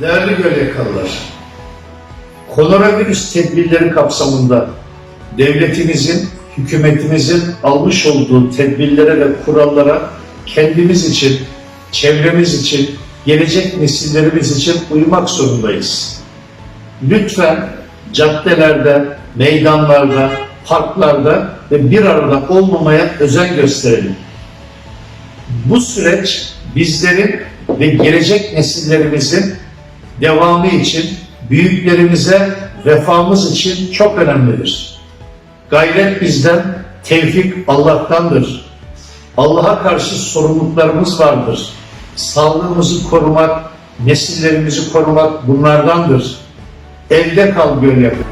Değerli Gölyakalılar, koronavirüs tedbirleri kapsamında devletimizin, hükümetimizin almış olduğu tedbirlere ve kurallara kendimiz için, çevremiz için, gelecek nesillerimiz için uymak zorundayız. Lütfen caddelerde, meydanlarda, parklarda ve bir arada olmamaya özen gösterelim. Bu süreç bizlerin ve gelecek nesillerimizin devamı için, büyüklerimize vefamız için çok önemlidir. Gayret bizden, tevfik Allah'tandır. Allah'a karşı sorumluluklarımız vardır. Sağlığımızı korumak, nesillerimizi korumak bunlardandır. Evde kal göl yakın.